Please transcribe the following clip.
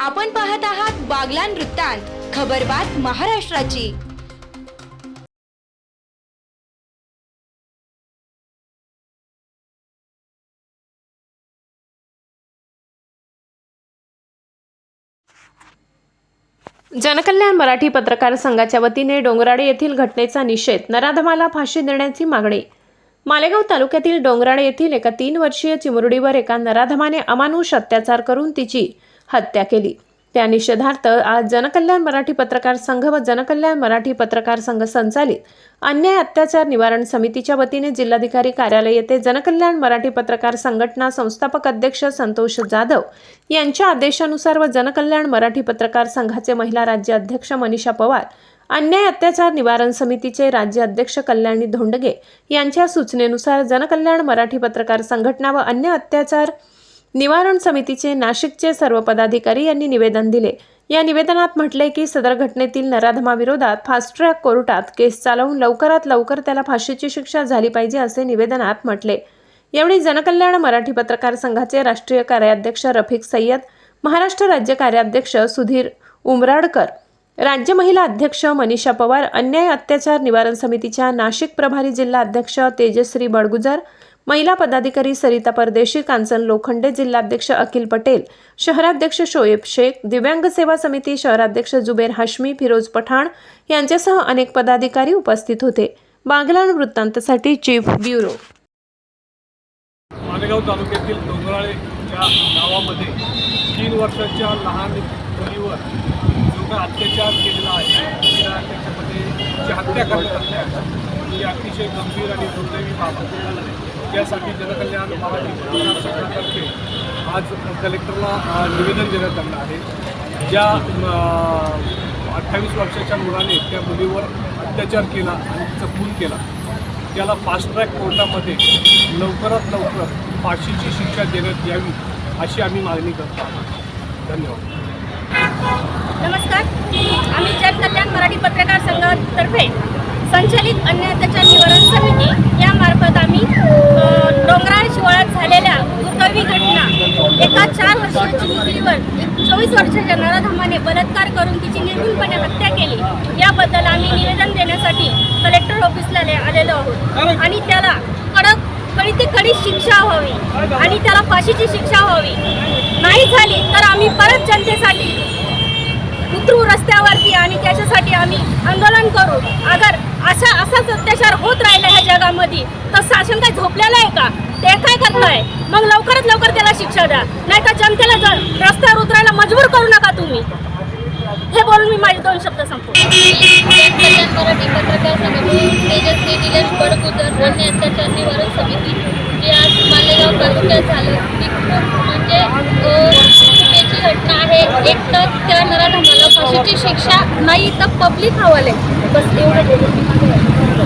आपण पाहत आहात बागलान वृत्तांत खबरबात महाराष्ट्राची. जनकल्याण मराठी पत्रकार संघाच्या वतीने डोंगराळे येथील घटनेचा निषेध नराधमाला फाशी देण्याची मागणी. मालेगाव तालुक्यातील डोंगराळे येथील एका तीन वर्षीय चिमुरडीवर एका नराधमाने अमानुष अत्याचार करून तिची हत्या केली. त्या निषेधार्थ आज जनकल्याण मराठी पत्रकार संघ व जनकल्याण मराठी पत्रकार संघ संचालित अन्याय अत्याचार निवारण समितीच्या वतीने जिल्हाधिकारी कार्यालय येथे जनकल्याण मराठी पत्रकार संघटना संस्थापक अध्यक्ष संतोष जाधव यांच्या आदेशानुसार व जनकल्याण मराठी पत्रकार संघाचे महिला राज्य अध्यक्ष मनीषा पवार अन्याय अत्याचार निवारण समितीचे राज्य अध्यक्ष कल्याणी धोंडगे यांच्या सूचनेनुसार जनकल्याण मराठी पत्रकार संघटना व अन्य अत्याचार निवारण समितीचे नाशिकचे सर्व पदाधिकारी यांनी निवेदन दिले. या निवेदनात म्हटले की सदर घटनेतील नराधमाविरोधात फास्ट ट्रॅक कोर्टात केस चालवून लवकरात लवकर त्याला फाशीची शिक्षा झाली पाहिजे असे निवेदनात म्हटले. यावेळी जनकल्याण मराठी पत्रकार संघाचे राष्ट्रीय कार्याध्यक्ष रफिक सय्यद महाराष्ट्र राज्य कार्याध्यक्ष सुधीर उमराडकर राज्य महिला अध्यक्ष मनीषा पवार अन्याय अत्याचार निवारण समितीच्या नाशिक प्रभारी जिल्हा अध्यक्ष तेजश्री बडगुजर महिला पदाधिकारी सरिता परदेशी कांचन लोखंडे जिल्हाध्यक्ष अखिल पटेल शहराध्यक्ष शोएब शेख दिव्यांग सेवा समिती शहराध्यक्ष जुबेर हाशमी फिरोज पठाण यांच्यासह अनेक पदाधिकारी उपस्थित होते. बागलाण वृत्तांतसाठी चीफ ब्युरो. मालेगाव तालुक्यातील डोंगराळे या गावामध्ये तीन वर्षाच्या लहान मुलीवर जो काय अत्याचार केलेला आहे. त्या त्याच्यामध्ये जी हत्या करण्यात आली आहे ही अतिशय गंभीर आणि दुर्दैवी बाब आहे. यासाठी जनकल्याण मराठी पत्रकार आज कलेक्टरला निवेदन देण्यात आलं आहे. ज्या अठ्ठावीस वर्षाच्या मुलाने त्या मुलीवर अत्याचार केला आणि तिचा खून केला त्याला फास्ट ट्रॅक कोर्टामध्ये लवकरात लवकर फाशीची शिक्षा देण्यात यावी अशी आम्ही मागणी करतो. आहोत धन्यवाद. नमस्कार. आम्ही जनकल्याण मराठी पत्रकार संघातर्फे संचलित अन्य अत्याचार निवारण समिती यामार्फत आम्ही अ, डोंगराळ शिवाळ्यात झालेल्या दुर्दैवी घटना एका चार वर्षाची मुलीवर एक चोवीस वर्षाच्या नराधमाने बलात्कार करून तिची निर्गुणपणे हत्या केली. याबद्दल आम्ही निवेदन देण्यासाठी कलेक्टर ऑफिसला आलेलो आहोत. आणि त्याला कडक कडी ते कडी शिक्षा व्हावी. आणि त्याला फाशीची शिक्षा व्हावी. नाही झाली तर आम्ही परत जनतेसाठी उतरू रस्त्यावरती आणि त्याच्यासाठी आम्ही आंदोलन करू. अगर असा असाच अत्याचार होत राहिला ह्या जगामध्ये तर शासन काय झोपलेलं आहे का? ते काय करताय? मग लवकरात लवकर त्याला शिक्षा द्या. नाही तर जनतेला रस्त्यावर उतरायला मजबूर करू नका तुम्ही. हे बोलून मी माझे दोन शब्द सांगतो कल्याण मराठी पत्रकार संघटने तेजस्वी निलेश बडगुजर आणि अत्याचार निवारण समिती जी आज मालेगाव तालुक्यात झालं ती म्हणजे अ, चुकीची घटना आहे एक तर त्या नराधमाला फाशीची शिक्षा नाही तर पब्लिक हवाले. बस एवढं